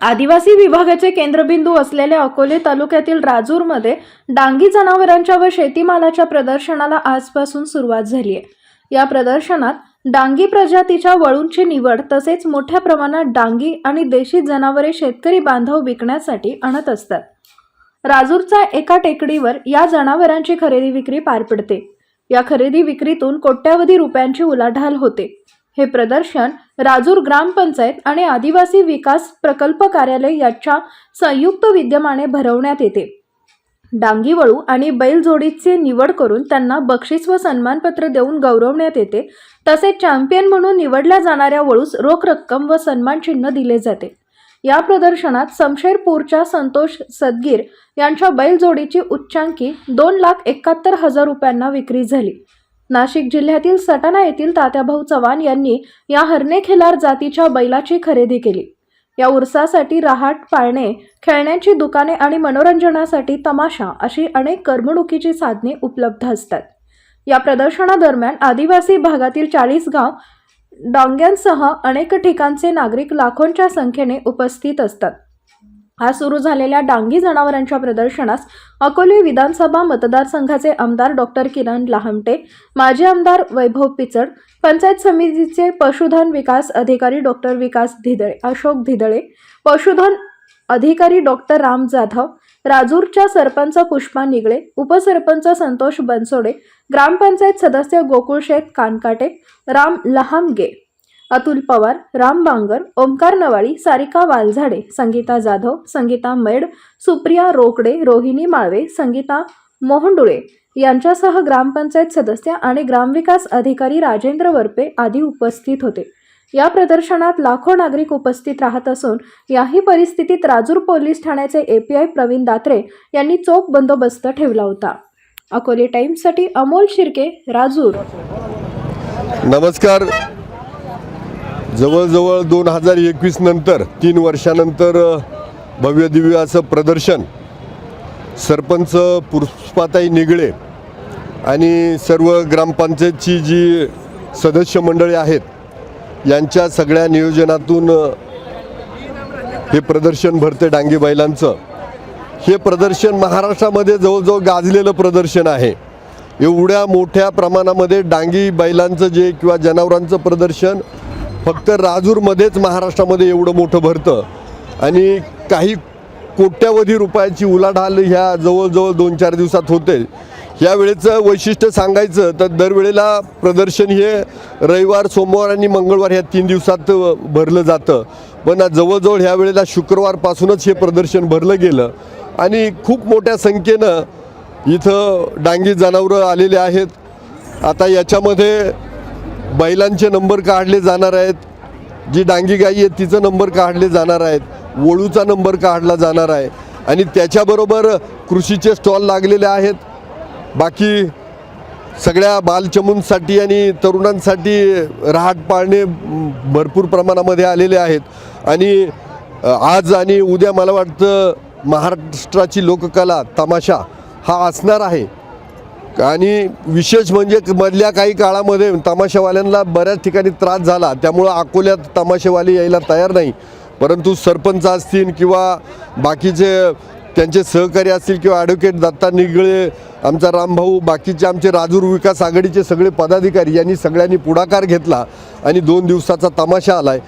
आदिवासी विभागाचे केंद्रबिंदू असलेल्या अकोले तालुक्यातील राजूरमध्ये डांगी जनावरांच्या व शेतीमालाच्या प्रदर्शनाला आजपासून सुरुवात झाली आहे. या प्रदर्शनात डांगी प्रजातीच्या वळूंची निवड तसेच मोठ्या प्रमाणात डांगी आणि देशी जनावरे शेतकरी बांधव विकण्यासाठी आणत असतात. राजूरच्या एका टेकडीवर या जनावरांची खरेदी विक्री पार पडते. या खरेदी विक्रीतून कोट्यावधी रुपयांची उलाढाल होते. हे प्रदर्शन राजूर ग्रामपंचायत आणि आदिवासी विकास प्रकल्प कार्यालय याच्या संयुक्त विद्यमाने भरवण्यात येते. डांगीवळू आणि बैलजोडीचे निवड करून त्यांना बक्षीस व सन्मानपत्र देऊन गौरवण्यात येते. तसेच चॅम्पियन म्हणून निवडल्या जाणाऱ्या वळूस रोख रक्कम व सन्मान चिन्ह दिले जाते. या प्रदर्शनात समशेरपूरच्या संतोष सदगीर यांच्या बैलजोडीची उच्चांकी दोन लाख एकाहत्तर हजार रुपयांना विक्री झाली. नाशिक जिल्ह्यातील सटाणा येथील तात्याभाऊ चव्हाण यांनी या हरणे खिलार जातीच्या बैलाची खरेदी केली. या उरसासाठी रहाट पाळणे खेळण्याची दुकाने आणि मनोरंजनासाठी तमाशा अशी अनेक करमणुकीची साधने उपलब्ध असतात. या प्रदर्शनादरम्यान आदिवासी भागातील चाळीस गाव डांग्यांसह अनेक ठिकाणचे नागरिक लाखोंच्या संख्येने उपस्थित असतात. आज सुरू झालेल्या डांगी जनावरांच्या प्रदर्शनास अकोले विधानसभा मतदारसंघाचे आमदार डॉक्टर किरण लहामटे माजी आमदार वैभव पिचड पंचायत समितीचे पशुधन विकास अधिकारी डॉक्टर विकास धिदळे अशोक धिदळे पशुधन अधिकारी डॉक्टर राम जाधव राजूरच्या सरपंच पुष्पा निगळे उपसरपंच संतोष बनसोडे ग्रामपंचायत सदस्य गोकुळशेठ कानकाटे राम लहामगे. अतुल पवार राम बांगर ओमकार नवाळी सारिका वालझाडे संगीता जाधव संगीता मेड सुप्रिया रोकडे रोहिणी माळवे संगीता मोहंडुळे यांच्यासह ग्रामपंचायत सदस्य आणि ग्रामविकास अधिकारी राजेंद्र वरपे आदी उपस्थित होते. या प्रदर्शनात लाखो नागरिक उपस्थित राहत असून याही परिस्थितीत राजूर पोलीस ठाण्याचे एपीआय प्रवीण दात्रे यांनी चोख बंदोबस्त ठेवला होता. अकोले टाइम्ससाठी अमोल शिर्के राजूर. नमस्कार. जवळजवळ दोन हजार एकवीस नंतर तीन वर्षानंतर भव्य दिव्य असं प्रदर्शन सरपंच पुष्पाताई निगळे आणि सर्व ग्रामपंचायतची जी सदस्य मंडळी आहेत यांच्या सगळ्या नियोजनातून हे प्रदर्शन भरते डांगी बैलांचं. हे प्रदर्शन महाराष्ट्रामध्ये जवळजवळ गाजलेलं प्रदर्शन आहे. एवढ्या मोठ्या प्रमाणामध्ये डांगी बैलांचं जे किंवा जनावरांचं प्रदर्शन फक्त राजूरमध्येच महाराष्ट्रामध्ये एवढं मोठं भरतं. आणि काही कोट्यावधी रुपयाची उलाढाल ह्या जवळजवळ दोन चार दिवसात होते. यावेळेचं वेळेचं वैशिष्ट्य सांगायचं तर दरवेळेला प्रदर्शन हे रविवार सोमवार आणि मंगळवार ह्या तीन दिवसात भरलं जातं. पण जवळजवळ ह्या वेळेला शुक्रवारपासूनच हे प्रदर्शन भरलं गेलं. आणि खूप मोठ्या संख्येनं इथं डांगी जनावरं आलेले आहेत. आता याच्यामध्ये बैलांचे नंबर काढले जाणार आहेत. जी डांगी गाई आहे तिचं नंबर काढले जाणार आहेत. वळूचा नंबर काढला जाणार आहे. आणि त्याच्याबरोबर कृषीचे स्टॉल लागलेले आहेत. बाकी सगळ्या बालचमूंसाठी आणि तरुणांसाठी रहाट पाळणे भरपूर प्रमाणामध्ये आलेले आहेत. आणि आज आणि उद्या मला वाटतं महाराष्ट्राची लोककला तमाशा हा असणार आहे. आणि विशेष म्हणजे मधल्या काही काळामध्ये तमाशावाल्यांना बऱ्याच ठिकाणी त्रास झाला. त्यामुळं अकोल्यात तमाशेवाले यायला तयार नाही. परंतु सरपंच असतील किंवा बाकीचे त्यांचे सहकारी असतील किंवा ॲडव्होकेट दत्ता निगळे आमचा रामभाऊ बाकीचे आमचे राजूर विकास आघाडीचे सगळे पदाधिकारी यांनी सगळ्यांनी पुढाकार घेतला आणि दोन दिवसाचा तमाशा आला आहे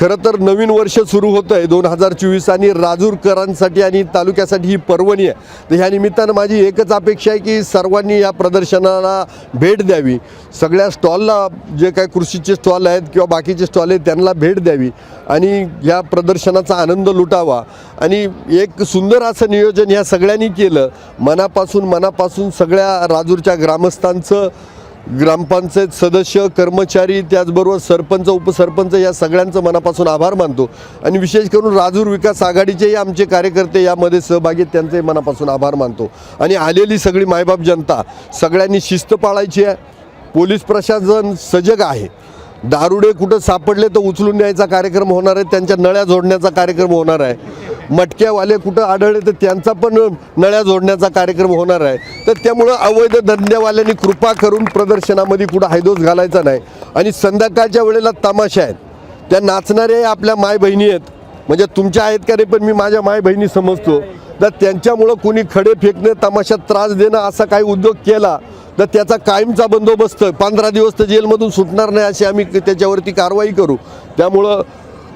खरं तर नवीन वर्ष सुरू होतं आहे दोन हजार चोवीस आणि राजूरकरांसाठी आणि तालुक्यासाठी ही पर्वणी आहे. तर ह्या निमित्तानं माझी एकच अपेक्षा आहे की सर्वांनी या प्रदर्शनाला भेट द्यावी. सगळ्या स्टॉलला जे काय कृषीचे स्टॉल आहेत किंवा बाकीचे स्टॉल आहेत त्यांना भेट द्यावी आणि या प्रदर्शनाचा आनंद लुटावा. आणि एक सुंदर असं नियोजन ह्या सगळ्यांनी केलं. मनापासून मनापासून सगळ्या राजूरच्या ग्रामस्थांचं ग्रामपंचायत सदस्य कर्मचारी त्याचबरोबर सरपंच उपसरपंच या सगळ्यांचं मनापासून आभार मानतो. आणि विशेष करून राजूर विकास आघाडीचेही आमचे कार्यकर्ते यामध्ये सहभागी आहेत, त्यांचे मनापासून आभार मानतो. आणि आलेली सगळी मायबाप जनता सगळ्यांनी शिस्त पाळायची आहे. पोलीस प्रशासन सजग आहे. दारुडे कुठं सापडले तर उचलून न्यायचा कार्यक्रम होणार आहे त्यांच्या नळ्या जोडण्याचा कार्यक्रम होणार आहे. मटक्यावाले कुठं आढळले तर त्यांचा पण नळ्या जोडण्याचा कार्यक्रम होणार आहे. तर त्यामुळं अवैध धंद्यावाल्यांनी कृपा करून प्रदर्शनामध्ये कुठं हायदोस घालायचा नाही. आणि संध्याकाळच्या वेळेला तमाशा आहेत. त्या नाचणाऱ्या आपल्या माय बहिणी आहेत. म्हणजे तुमच्या आहेत का रे पण मी माझ्या माय बहिणी समजतो. तर त्यांच्यामुळं कोणी खडे फेकणं तमाशात त्रास देणं असा काही उद्योग केला तर त्याचा कायमचा बंदोबस्त पंधरा दिवस तर जेलमधून सुटणार नाही अशी आम्ही त्याच्यावरती कारवाई करू. त्यामुळं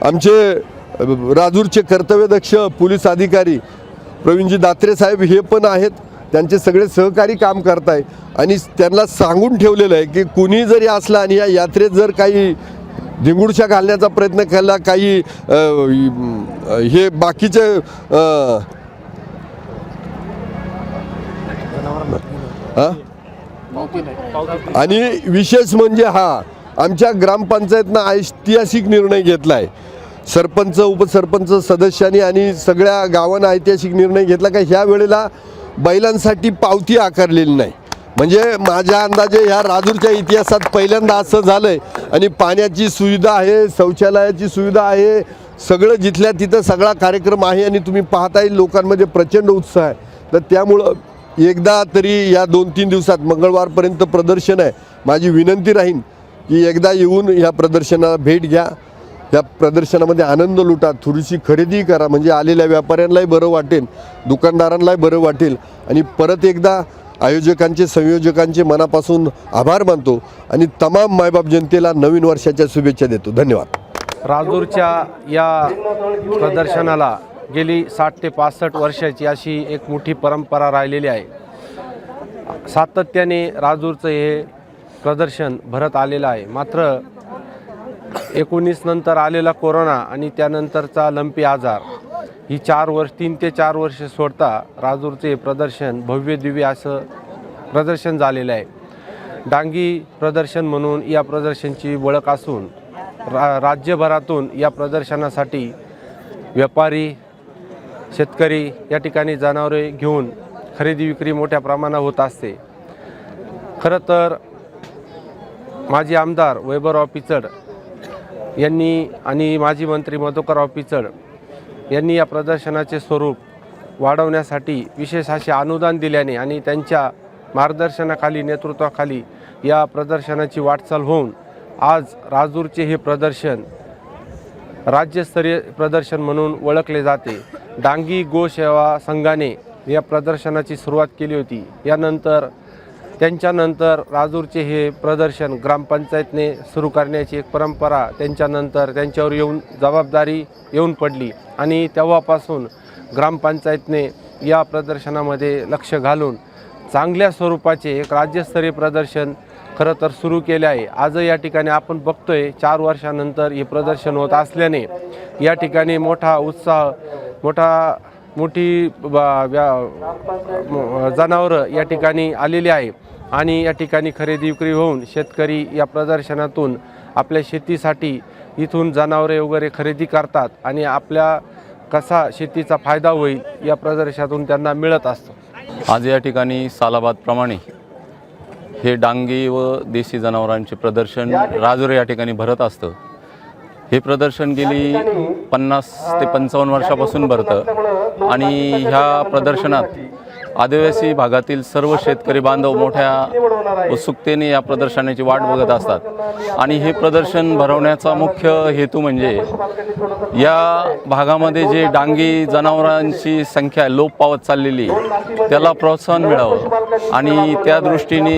आमचे राजूरचे कर्तव्यदक्ष पोलीस अधिकारी प्रवीणजी दात्रे साहेब हे पण आहेत. त्यांचे सगळे सहकारी काम करताय. आणि त्यांना सांगून ठेवलेलं आहे की कुणी जरी असला आणि या यात्रेत जर काही धिंगुडशा घालण्याचा प्रयत्न केला काही हे बाकीचे आणि विशेष म्हणजे हा आमच्या ग्रामपंचायतनं ऐतिहासिक निर्णय घेतला आहे सरपंच उपसरपंच सदस्यांनी आणि सगळ्या गावानं ऐतिहासिक निर्णय घेतला का ह्या वेळेला बैलांसाठी पावती आकारलेली नाही. म्हणजे माझ्या अंदाजे ह्या राजूरच्या इतिहासात पहिल्यांदा असं झालं आहे आणि पाण्याची सुविधा आहे शौचालयाची सुविधा आहे सगळं जिथल्या तिथं सगळा कार्यक्रम आहे आणि तुम्ही पाहताय लोकांमध्ये प्रचंड उत्साह आहे. तर त्यामुळं एकदा तरी या दोन तीन दिवसात मंगळवारपर्यंत प्रदर्शन आहे. माझी विनंती राहीन की एकदा येऊन ह्या प्रदर्शनाला भेट घ्या. या प्रदर्शनामध्ये आनंद लुटा थोडीशी खरेदी करा म्हणजे आलेल्या व्यापाऱ्यांनाही बरं वाटेल दुकानदारांनाही बरं वाटेल. आणि परत एकदा आयोजकांचे संयोजकांचे मनापासून आभार मानतो आणि तमाम मायबाप जनतेला नवीन वर्षाच्या शुभेच्छा देतो. धन्यवाद. राजूरच्या या प्रदर्शनाला गेली साठ ते पासष्ट वर्षाची अशी एक मोठी परंपरा राहिलेली आहे. सातत्याने राजूरचं हे प्रदर्शन भरत आलेलं आहे. मात्र एकोणीस नंतर आलेला कोरोना आणि त्यानंतरचा लंपी आजार. ही चार वर्ष तीन ते चार वर्ष सोडता राजूरचे प्रदर्शन भव्य दिव्य असं प्रदर्शन झालेलं आहे. डांगी प्रदर्शन म्हणून या प्रदर्शनची ओळख असून रा राज्यभरातून या प्रदर्शनासाठी व्यापारी शेतकरी या ठिकाणी जनावरे घेऊन खरेदी विक्री मोठ्या प्रमाणात होत असते. खरं तर माजी आमदार वैभवराव पिचड यांनी आणि माजी मंत्री मधुकरराव पिचड यांनी या प्रदर्शनाचे स्वरूप वाढवण्यासाठी विशेष असे अनुदान दिल्याने आणि त्यांच्या मार्गदर्शनाखाली नेतृत्वाखाली या प्रदर्शनाची वाटचाल होऊन आज राजूरचे हे प्रदर्शन राज्यस्तरीय प्रदर्शन म्हणून ओळखले जाते. डांगी गोसेवा संघाने या प्रदर्शनाची सुरुवात केली होती. यानंतर त्यांच्यानंतर राजूरचे हे प्रदर्शन ग्रामपंचायतने सुरू करण्याची एक परंपरा त्यांच्यानंतर त्यांच्यावर येऊन जबाबदारी येऊन पडली. आणि तेव्हापासून ग्रामपंचायतने या प्रदर्शनामध्ये लक्ष घालून चांगल्या स्वरूपाचे एक राज्यस्तरीय प्रदर्शन खरं तर सुरू केले आहे. आज या ठिकाणी आपण बघतोय चार वर्षानंतर हे प्रदर्शन होत असल्याने या ठिकाणी मोठा उत्साह मोठा मोठी बा- व्या- जनावरं या ठिकाणी आलेली आहे. आणि या ठिकाणी खरेदी विक्री होऊन शेतकरी या प्रदर्शनातून आपल्या शेतीसाठी इथून जनावरे वगैरे खरेदी करतात आणि आपल्या कसा शेतीचा फायदा होईल या प्रदर्शनातून त्यांना मिळत असतो. आज या ठिकाणी सालाबादप्रमाणे हे डांगी व देशी जनावरांचे प्रदर्शन राजुरे या ठिकाणी भरत असतं. हे प्रदर्शन गेली पन्नास ते पंचावन्न वर्षापासून भरतं. आणि ह्या प्रदर्शनात आदिवासी भागातील सर्व शेतकरी बांधव मोठ्या उत्सुकतेने या प्रदर्शनाची वाट बघत असतात. आणि हे प्रदर्शन भरवण्याचा मुख्य हेतू म्हणजे या भागामध्ये जे डांगी जनावरांची संख्या लोप पावत चाललेली त्याला प्रोत्साहन मिळावं. आणि त्या दृष्टीने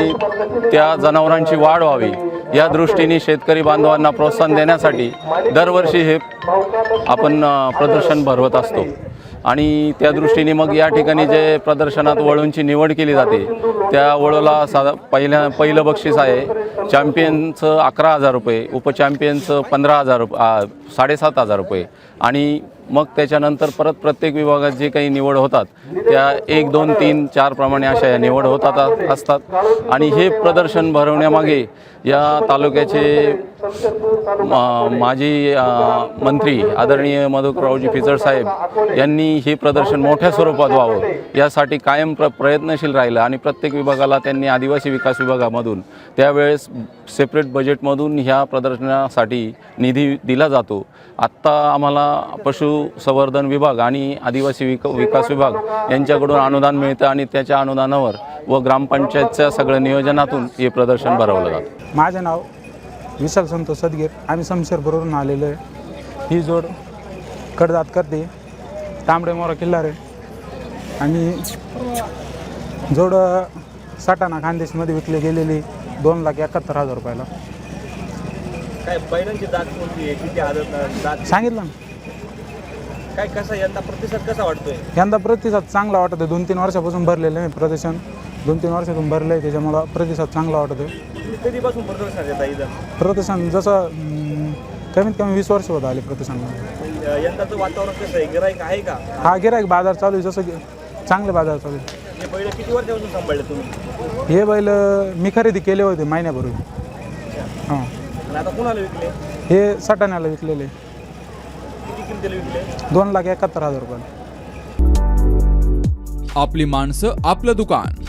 त्या जनावरांची वाढ व्हावी. या दृष्टीने शेतकरी बांधवांना प्रोत्साहन देण्यासाठी दरवर्षी हे आपण प्रदर्शन भरवत असतो. आणि त्या दृष्टीने मग या ठिकाणी जे प्रदर्शनात वळूंची निवड केली जाते त्या वळूला साधा पहिल्या पहिलं बक्षीस आहे. चॅम्पियनचं अकरा हजार रुपये उपचॅम्पियनचं पंधरा हजार रुप साडेसात हजार रुपये. आणि मग त्याच्यानंतर परत प्रत्येक विभागात जे काही निवड होतात त्या एक दोन तीन चार प्रमाणे अशा या निवड होतात असतात. आणि हे प्रदर्शन भरवण्यामागे या तालुक्याचे माजी मंत्री आदरणीय मधुकरावजी पिचड साहेब यांनी हे प्रदर्शन मोठ्या स्वरूपात व्हावं यासाठी कायम प्र प्रयत्नशील राहिलं आणि प्रत्येक विभागाला त्यांनी आदिवासी विकास विभागामधून त्यावेळेस सेपरेट बजेटमधून ह्या प्रदर्शनासाठी निधी दिला जातो. आत्ता आम्हाला पशुसंवर्धन विभाग आणि आदिवासी विक विकास विभाग यांच्याकडून अनुदान मिळतं आणि त्याच्या अनुदानावर व ग्रामपंचायतच्या सगळ्या नियोजनातून हे प्रदर्शन भरवलं जातं. माझं नाव विशाल संतोष सदगीर. आम्ही शमशेरपूरवरून आलेलो आहे. ही जोड कडदात करते. तांबडे मोरा किल्लारे आणि जोडं सटाणा खानदेशमध्ये विकले गेलेली दोन लाख एकाहत्तर हजार रुपयाला. काय बैलांची दात कोणती आहे? किती आदत दात सांगितलं ना. काय कसा यंदा प्रतिसाद कसा वाटतोय? यंदा प्रतिसाद चांगला वाटत आहे दोन तीन वर्षापासून भरलेलं आहे प्रदर्शन. दोन तीन वर्षातून भरलं आहे त्याच्यामुळं प्रतिसाद चांगला वाटत कधीपासून इथं? प्रदर्शन जसं अं, कमीत कमी वीस वर्ष होत आले प्रदर्शनाला मग यंदाचं वातावरण कसं आहे? गिराईक आहे का? हा गिरायक बाजार चालू आहे जसं की चांगले बाजार चालू आहे हे बैल किती वर्षापासून सांभाळले तुम्ही? हे बैल अं, मी खरेदी केले होते महिन्यापूर्वी हां. आणि आता कुणाला विकले? हे सटाण्याला विकलेले. किती किमतीला विकले? दोन लाख एकाहत्तर हजार रुपये. आपली माणसं आपलं दुकान.